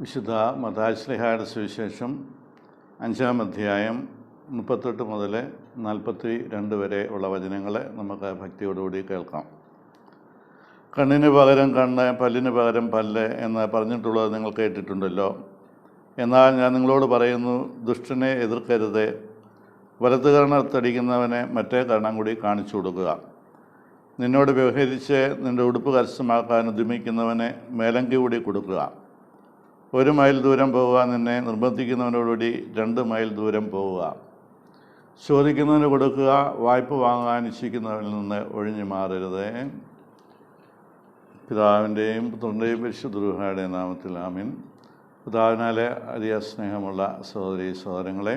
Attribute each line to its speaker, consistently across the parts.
Speaker 1: വിശുദ്ധ മതാശ്ലിഹായുടെ സുവിശേഷം അഞ്ചാം അധ്യായം മുപ്പത്തെട്ട് മുതൽ നാൽപ്പത്തി രണ്ട് വരെ ഉള്ള വചനങ്ങളെ നമുക്ക് ഭക്തിയോടുകൂടി കേൾക്കാം. കണ്ണിന് പകരം കണ്ണ് പല്ലിന് പകരം പല്ല് എന്ന് പറഞ്ഞിട്ടുള്ളത് നിങ്ങൾ കേട്ടിട്ടുണ്ടല്ലോ. എന്നാൽ ഞാൻ നിങ്ങളോട് പറയുന്നു ദുഷ്ടനെ എതിർക്കരുത്. വലത്ത് കരണത്തടിക്കുന്നവനെ മറ്റേ കരണം കൂടി കാണിച്ചു കൊടുക്കുക. നിന്നോട് വ്യവഹരിച്ച് നിന്റെ ഉടുപ്പ് കരസ്ഥമാക്കാൻ ഉദ്യമിക്കുന്നവനെ മേലങ്കി കൂടി കൊടുക്കുക. ഒരു മൈൽ ദൂരം പോവുക നിന്നെ നിർബന്ധിക്കുന്നവനോടുകൂടി രണ്ട് മൈൽ ദൂരം പോവുക. ചോദിക്കുന്നതിന് കൊടുക്കുക വായ്പ വാങ്ങാൻ ഇച്ഛിക്കുന്നവനിൽ നിന്ന് ഒഴിഞ്ഞു മാറരുത്. പിതാവിന്റെയും പുത്രന്റെയും പരിശുദ്ധ നാമത്തിൽ ആമിൻ. പിതാവിനാലെ അധിക സ്നേഹമുള്ള സഹോദരി സഹോദരങ്ങളെ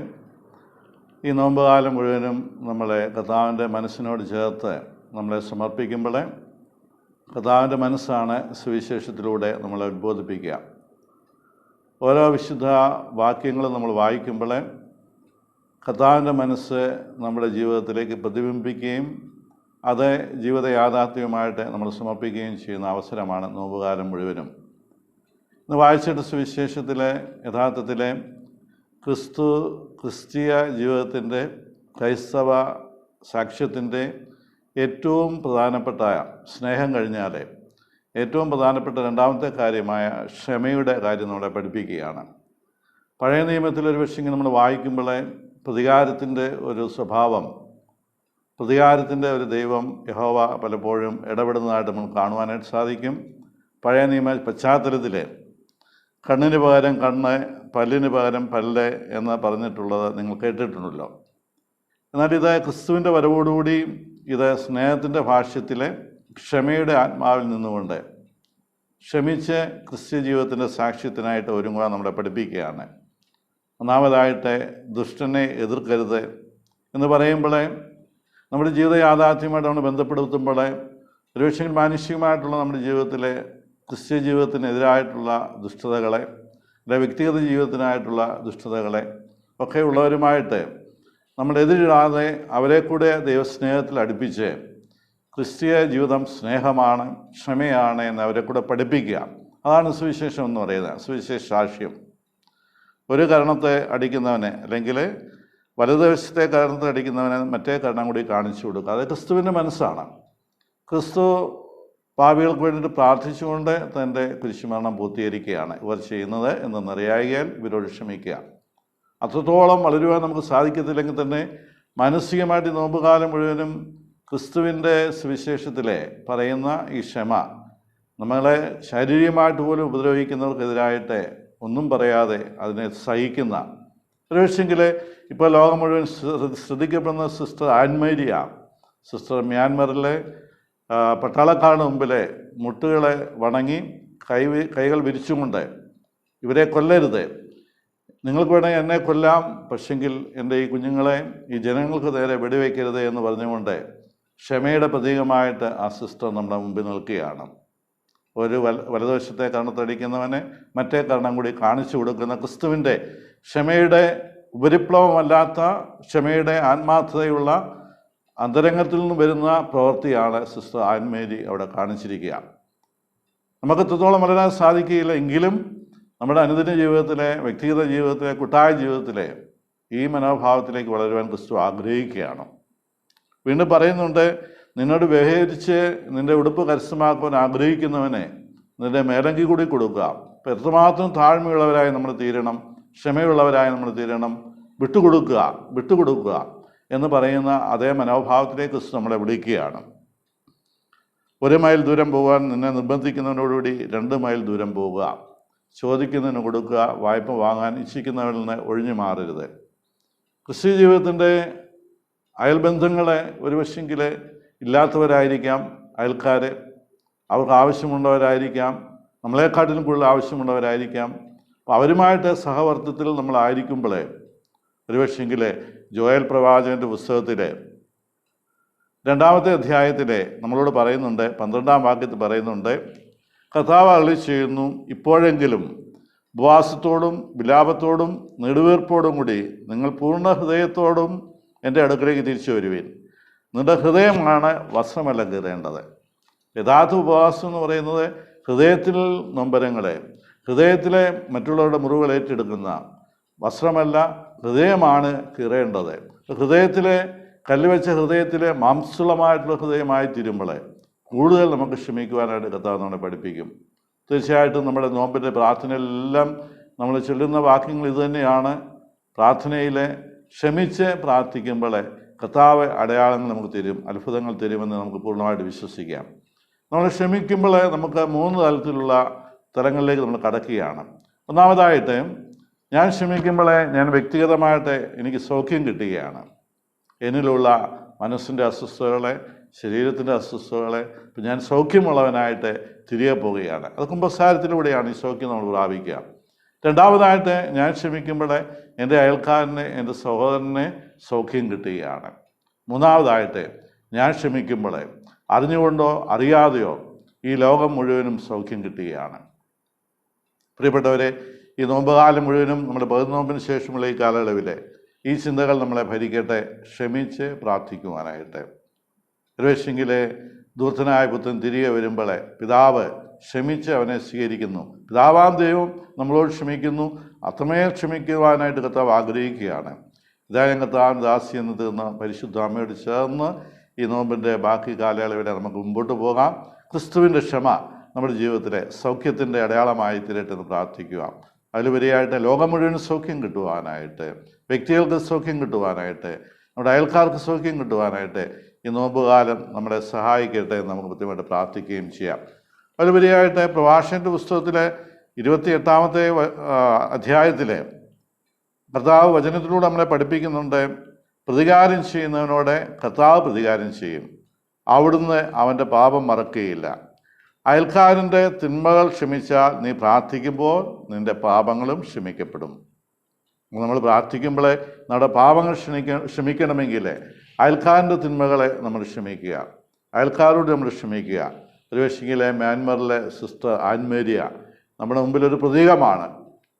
Speaker 1: ഈ നോമ്പ് കാലം മുഴുവനും നമ്മളെ കർത്താവിന്റെ മനസ്സിനോട് ചേർത്ത് നമ്മളെ സമർപ്പിക്കുമ്പോൾ കർത്താവിന്റെ മനസ്സാണ് സുവിശേഷത്തിലൂടെ നമ്മളെ ഉദ്ബോധിപ്പിക്കുക ഓരോ വിശുദ്ധ വാക്യങ്ങളും നമ്മൾ വായിക്കുമ്പോൾ കഥാവിന്റെ മനസ്സ് നമ്മുടെ ജീവിതത്തിലേക്ക് പ്രതിബിംബിക്കുകയും അത് ജീവിത യാഥാർത്ഥ്യവുമായിട്ട് നമ്മൾ സമർപ്പിക്കുകയും ചെയ്യുന്ന അവസരമാണ് നോമ്പുകാലം മുഴുവനും. ഇന്ന് വായിച്ചിട്ട് സുവിശേഷത്തിലെ യഥാർത്ഥത്തിലെ ക്രിസ്തു ക്രിസ്തീയ ജീവിതത്തിന്റെ ക്രൈസ്തവ സാക്ഷ്യത്തിന്റെ ഏറ്റവും പ്രധാനപ്പെട്ട സ്നേഹം കഴിഞ്ഞാൽ ഏറ്റവും പ്രധാനപ്പെട്ട രണ്ടാമത്തെ കാര്യമായ ക്ഷമയുടെ കാര്യം നമ്മളെ പഠിപ്പിക്കുകയാണ്. പഴയ നിയമത്തിൽ ഒരു പക്ഷേ നമ്മൾ വായിക്കുമ്പോഴേ പ്രതികാരത്തിന്റെ ഒരു സ്വഭാവം പ്രതികാരത്തിന്റെ ഒരു ദൈവം യഹോവ പലപ്പോഴും ഇടപെടുന്നതായിട്ട് നമ്മൾ കാണുവാനായിട്ട് സാധിക്കും. പഴയ നിയമ പശ്ചാത്തലത്തിൽ കണ്ണിന് പകരം കണ്ണ് പല്ലിന് പകരം പല്ല് എന്ന് പറഞ്ഞിട്ടുള്ളത് നിങ്ങൾ കേട്ടിട്ടുണ്ടല്ലോ. എന്നാൽ ഇത് ക്രിസ്തുവിന്റെ വരവോടുകൂടി ഇത് സ്നേഹത്തിന്റെ ഭാഷ്യത്തിലെ ക്ഷമയുടെ ആത്മാവിൽ നിന്നുകൊണ്ട് ക്ഷമിച്ച് ക്രിസ്ത്യ ജീവിതത്തിന്റെ സാക്ഷ്യത്തിനായിട്ട് ഒരുങ്ങുക നമ്മളെ പഠിപ്പിക്കുകയാണ്. ഒന്നാമതായിട്ട് ദുഷ്ടനെ എതിർക്കരുത് എന്ന് പറയുമ്പോൾ നമ്മുടെ ജീവിത യാഥാർത്ഥ്യമായിട്ട് നമ്മൾ ബന്ധപ്പെടുത്തുമ്പോൾ ഒരുപക്ഷെ മാനുഷികമായിട്ടുള്ള നമ്മുടെ ജീവിതത്തിലെ ക്രിസ്ത്യ ജീവിതത്തിനെതിരായിട്ടുള്ള ദുഷ്ടതകളെ അല്ലെ വ്യക്തിഗത ജീവിതത്തിനായിട്ടുള്ള ദുഷ്ടതകളെ ഒക്കെ ഉള്ളവരുമായിട്ട് നമ്മൾ എതിരിടാതെ അവരെ കൂടെ ദൈവസ്നേഹത്തിൽ അടുപ്പിച്ച് ക്രിസ്തീയ ജീവിതം സ്നേഹമാണ് ക്ഷമയാണ് എന്ന് അവരെ കൂടെ പഠിപ്പിക്കുക. അതാണ് സുവിശേഷം എന്ന് പറയുന്നത് സുവിശേഷ സാക്ഷ്യം ഒരു കരണത്തെ അടിക്കുന്നവനെ അല്ലെങ്കിൽ വലതുവശത്തെ കരണത്തെ അടിക്കുന്നവനെ മറ്റേ കരണം കൂടി കാണിച്ചു കൊടുക്കുക. അത് ക്രിസ്തുവിന്റെ മനസ്സാണ്. ക്രിസ്തു പാപികൾക്ക് വേണ്ടിയിട്ട് പ്രാർത്ഥിച്ചുകൊണ്ട് തന്റെ കുരിശുമരണം പൂർത്തീകരിക്കുകയാണ്. ഇവർ ചെയ്യുന്നത് എന്നറിയായാൽ ഇവരോട് ക്ഷമിക്കുക. അത്രത്തോളം വളരുവാൻ നമുക്ക് സാധിക്കത്തില്ലെങ്കിൽ തന്നെ മാനസികമായിട്ട് നോമ്പുകാലം മുഴുവനും ക്രിസ്തുവിന്റെ സുവിശേഷത്തിലെ പറയുന്ന ഈ ക്ഷമ നമ്മളെ ശാരീരികമായിട്ട് പോലും ഉപദ്രവിക്കുന്നവർക്കെതിരായിട്ട് ഒന്നും പറയാതെ അതിനെ സഹിക്കുന്ന ഒരുപക്ഷെങ്കിൽ ഇപ്പോൾ ലോകം മുഴുവൻ ശ്രദ്ധിക്കപ്പെടുന്ന സിസ്റ്റർ ആൻമേരിയ സിസ്റ്റർ മ്യാൻമറിലെ പട്ടാളക്കാരുടെ മുമ്പിലെ മുട്ടുകളെ വണങ്ങി കൈ കൈകൾ വിരിച്ചുകൊണ്ട് ഇവരെ കൊല്ലരുത്. നിങ്ങൾക്ക് വേണമെങ്കിൽ എന്നെ കൊല്ലാം പക്ഷെങ്കിൽ എന്റെ ഈ കുഞ്ഞുങ്ങളെ ഈ ജനങ്ങൾക്ക് നേരെ വെടിവെക്കരുത് എന്ന് പറഞ്ഞുകൊണ്ട് ക്ഷമയുടെ പ്രതീകമായിട്ട് ആ സിസ്റ്റർ നമ്മുടെ മുമ്പിൽ നിൽക്കുകയാണ്. ഒരു വല വലതുവശത്തെ കർണത്തടിക്കുന്നവനെ മറ്റേ കർണം കൂടി കാണിച്ചു കൊടുക്കുന്ന ക്രിസ്തുവിന്റെ ക്ഷമയുടെ ഉപരിപ്ലവമല്ലാത്ത ക്ഷമയുടെ ആത്മാർത്ഥതയുള്ള അന്തരംഗത്തിൽ നിന്ന് വരുന്ന പ്രവൃത്തിയാണ് സിസ്റ്റർ ആൻമേരി അവിടെ കാണിച്ചിരിക്കുക. നമുക്ക് എത്രത്തോളം വളരാൻ സാധിക്കുകയില്ല എങ്കിലും നമ്മുടെ അനുദിന ജീവിതത്തിലെ വ്യക്തിഗത ജീവിതത്തിലെ കുട്ടായ ജീവിതത്തിലെ ഈ മനോഭാവത്തിലേക്ക് വളരുവാൻ ക്രിസ്തു ആഗ്രഹിക്കുകയാണ്. വീണ്ടും പറയുന്നുണ്ട് നിന്നോട് വ്യവഹരിച്ച് നിന്റെ ഉടുപ്പ് കരസ്ഥമാക്കുവാൻ ആഗ്രഹിക്കുന്നവനെ നിന്റെ മേലങ്കി കൂടി കൊടുക്കുക. അപ്പം എത്രമാത്രം താഴ്മയുള്ളവരായി നമ്മൾ തീരണം ക്ഷമയുള്ളവരായി നമ്മൾ തീരണം. വിട്ടുകൊടുക്കുക വിട്ടുകൊടുക്കുക എന്ന് പറയുന്ന അതേ മനോഭാവത്തിലേക്ക് ക്രിസ്തു നമ്മളെ വിളിക്കുകയാണ്. ഒരു മൈൽ ദൂരം പോകാൻ നിന്നെ നിർബന്ധിക്കുന്നതിനോടുകൂടി രണ്ട് മൈൽ ദൂരം പോവുക. ചോദിക്കുന്നതിന് കൊടുക്കുക വായ്പ വാങ്ങാൻ ഇച്ഛിക്കുന്നവരിൽ നിന്ന് ഒഴിഞ്ഞു മാറരുത്. ക്രിസ്ത്യ ജീവിതത്തിന്റെ അയൽബന്ധങ്ങളെ ഒരു പക്ഷെങ്കിൽ ഇല്ലാത്തവരായിരിക്കാം അയൽക്കാർ അവർക്ക് ആവശ്യമുള്ളവരായിരിക്കാം നമ്മളെക്കാട്ടിലും കൂടുതൽ ആവശ്യമുള്ളവരായിരിക്കാം. അപ്പോൾ അവരുമായിട്ട് സഹവർത്തത്തിൽ നമ്മളായിരിക്കുമ്പോൾ ഒരുപക്ഷെങ്കിൽ ജോയൽ പ്രവാചകന്റെ പുസ്തകത്തിൽ രണ്ടാമത്തെ അധ്യായത്തിലെ നമ്മളോട് പറയുന്നുണ്ട് പന്ത്രണ്ടാം വാക്യത്തിൽ പറയുന്നുണ്ട് കഥാവ് അളി ചെയ്യുന്നു ഇപ്പോഴെങ്കിലും ഉപവാസത്തോടും വിലാപത്തോടും നെടുവീർപ്പോടും കൂടി നിങ്ങൾ പൂർണ ഹൃദയത്തോടും എന്റെ അടുക്കലേക്ക് തിരിച്ചു വരുവീൻ. നിന്റെ ഹൃദയമാണ് വസ്ത്രമല്ല യഥാർത്ഥ ഉപവാസം എന്ന് പറയുന്നത് ഹൃദയത്തിൽ നൊമ്പരങ്ങളെ ഹൃദയത്തിലെ മറ്റുള്ളവരുടെ മുറിവുകൾ ഏറ്റെടുക്കുന്ന വസ്ത്രമല്ല ഹൃദയമാണ് കീറേണ്ടത്. ഹൃദയത്തിലെ കല്ലുവെച്ച ഹൃദയത്തിലെ മാംസുളമായിട്ടുള്ള ഹൃദയമായി തീരുമ്പോൾ കൂടുതൽ നമുക്ക് ക്ഷമിക്കുവാനായിട്ട് കർത്താവ് നമ്മളെ പഠിപ്പിക്കും. തീർച്ചയായിട്ടും നമ്മുടെ നോമ്പിന്റെ പ്രാർത്ഥനയിലെല്ലാം നമ്മൾ ചൊല്ലുന്ന വാക്യങ്ങൾ ഇതുതന്നെയാണ്. പ്രാർത്ഥനയിലെ ക്ഷമിച്ച് പ്രാർത്ഥിക്കുമ്പോൾ കർത്താവ് അടയാളങ്ങൾ നമുക്ക് തരും അത്ഭുതങ്ങൾ തരുമെന്ന് നമുക്ക് പൂർണമായിട്ട് വിശ്വസിക്കാം. നമ്മൾ ക്ഷമിക്കുമ്പോൾ നമുക്ക് മൂന്ന് തരത്തിലുള്ള തലങ്ങളിലേക്ക് നമ്മൾ കടക്കുകയാണ്. ഒന്നാമതായിട്ട് ഞാൻ ക്ഷമിക്കുമ്പോൾ ഞാൻ വ്യക്തിഗതമായിട്ട് എനിക്ക് സൗഖ്യം കിട്ടുകയാണ്. എന്നിലുള്ള മനസ്സിന്റെ അസ്വസ്ഥതകളെ ശരീരത്തിന്റെ അസ്വസ്ഥതകളെ ഞാൻ സൗഖ്യമുള്ളവനായിട്ട് തിരികെ പോവുകയാണ്. അത് കുമ്പസാരത്തിലൂടെയാണ് ഈ സൗഖ്യം നമ്മൾ പ്രാപിക്കുക. രണ്ടാമതായിട്ട് ഞാൻ ക്ഷമിക്കുമ്പോൾ എന്റെ അയൽക്കാരനെ എന്റെ സഹോദരനെ സൗഖ്യം കിട്ടുകയാണ്. മൂന്നാമതായിട്ട് ഞാൻ ക്ഷമിക്കുമ്പോൾ അറിഞ്ഞുകൊണ്ടോ അറിയാതെയോ ഈ ലോകം മുഴുവനും സൗഖ്യം കിട്ടുകയാണ്. പ്രിയപ്പെട്ടവരെ ഈ നോമ്പുകാലം മുഴുവനും നമ്മുടെ പതിനോമ്പിന് ശേഷമുള്ള ഈ കാലയളവിൽ ഈ ചിന്തകൾ നമ്മളെ ഭരിക്കട്ടെ ക്ഷമിച്ച് പ്രാർത്ഥിക്കുവാനായിട്ട്. ഒരുവശെങ്കിലെ ദൂർത്തനായ പുത്രൻ തിരികെ വരുമ്പോൾ പിതാവ് ക്ഷമിച്ച് അവനെ സ്വീകരിക്കുന്നു. പിതാവാം ദൈവം നമ്മളോട് ക്ഷമിക്കുന്നു. അത്രമേൽ ക്ഷമിക്കുവാനായിട്ട് കർത്താവ് ആഗ്രഹിക്കുകയാണ്. ഇതായ കർത്താവ് ദാസി എന്ന് തീർന്ന പരിശുദ്ധ അമ്മയോട് ചേർന്ന് ഈ നോമ്പിന്റെ ബാക്കി കാലയളവിലെ നമുക്ക് മുമ്പോട്ട് പോകാം. ക്രിസ്തുവിന്റെ ക്ഷമ നമ്മുടെ ജീവിതത്തിലെ സൗഖ്യത്തിന്റെ അടയാളമായി തീരട്ടെ എന്ന് പ്രാർത്ഥിക്കുക. അതിലുപരിയായിട്ട് ലോകം മുഴുവൻ സൗഖ്യം കിട്ടുവാനായിട്ട് വ്യക്തികൾക്ക് സൗഖ്യം കിട്ടുവാനായിട്ട് നമ്മുടെ അയൽക്കാർക്ക് സൗഖ്യം കിട്ടുവാനായിട്ട് ഈ നോമ്പുകാലം നമ്മളെ സഹായിക്കട്ടെ എന്ന് നമുക്ക് കൃത്യമായിട്ട് പ്രാർത്ഥിക്കുകയും ചെയ്യാം. അതിലുപരിയായിട്ട് പ്രഭാഷന്റെ പുസ്തകത്തിലെ ഇരുപത്തി എട്ടാമത്തെ അധ്യായത്തിലെ കർത്താവ് വചനത്തിലൂടെ നമ്മളെ പഠിപ്പിക്കുന്നുണ്ട്. പ്രതികാരം ചെയ്യുന്നവനോട് കർത്താവ് പ്രതികാരം ചെയ്യും. അവിടുന്ന് അവന്റെ പാപം മറക്കുകയില്ല. അയൽക്കാരന്റെ തിന്മകൾ ക്ഷമിച്ചാൽ നീ പ്രാർത്ഥിക്കുമ്പോൾ നിന്റെ പാപങ്ങളും ക്ഷമിക്കപ്പെടും. നമ്മൾ പ്രാർത്ഥിക്കുമ്പോൾ നമ്മുടെ പാപങ്ങൾ ക്ഷമിക്ക ക്ഷമിക്കണമെങ്കിൽ അയൽക്കാരന്റെ തിന്മകളെ നമ്മൾ ക്ഷമിക്കുക. അയൽക്കാരോട് നമ്മൾ ക്ഷമിക്കുക. ഒരുപക്ഷെങ്കിലെ മ്യാൻമറിലെ സിസ്റ്റർ ആൻമേരിയ നമ്മുടെ മുമ്പിൽ ഒരു പ്രതീകമാണ്.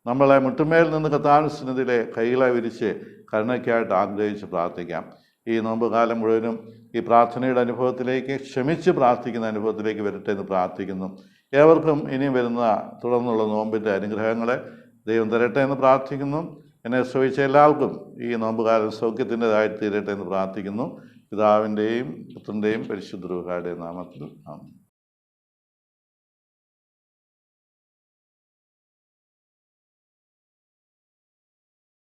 Speaker 1: നമ്മളെ മുട്ടുമേൽ നിന്ന് കഥാനുസന്നതിലെ കൈകളെ വിരിച്ച് കരുണയ്ക്കായിട്ട് ആഗ്രഹിച്ച് പ്രാർത്ഥിക്കാം. ഈ നോമ്പ് കാലം മുഴുവനും ഈ പ്രാർത്ഥനയുടെ അനുഭവത്തിലേക്ക് ക്ഷമിച്ച് പ്രാർത്ഥിക്കുന്ന അനുഭവത്തിലേക്ക് വരട്ടെ എന്ന് പ്രാർത്ഥിക്കുന്നു. ഏവർക്കും ഇനിയും വരുന്ന തുടർന്നുള്ള നോമ്പിന്റെ അനുഗ്രഹങ്ങളെ ദൈവം തരട്ടെ എന്ന് പ്രാർത്ഥിക്കുന്നു. എന്നെ ശ്രമിച്ച എല്ലാവർക്കും ഈ നോമ്പുകാലം സൗഖ്യത്തിന്റെതായി തീരട്ടെ എന്ന് പ്രാർത്ഥിക്കുന്നു. പിതാവിന്റെയും പുത്രന്റെയും പരിശുദ്ധ രൂപയുടെയും നാമത്തിൽ ആമേൻ.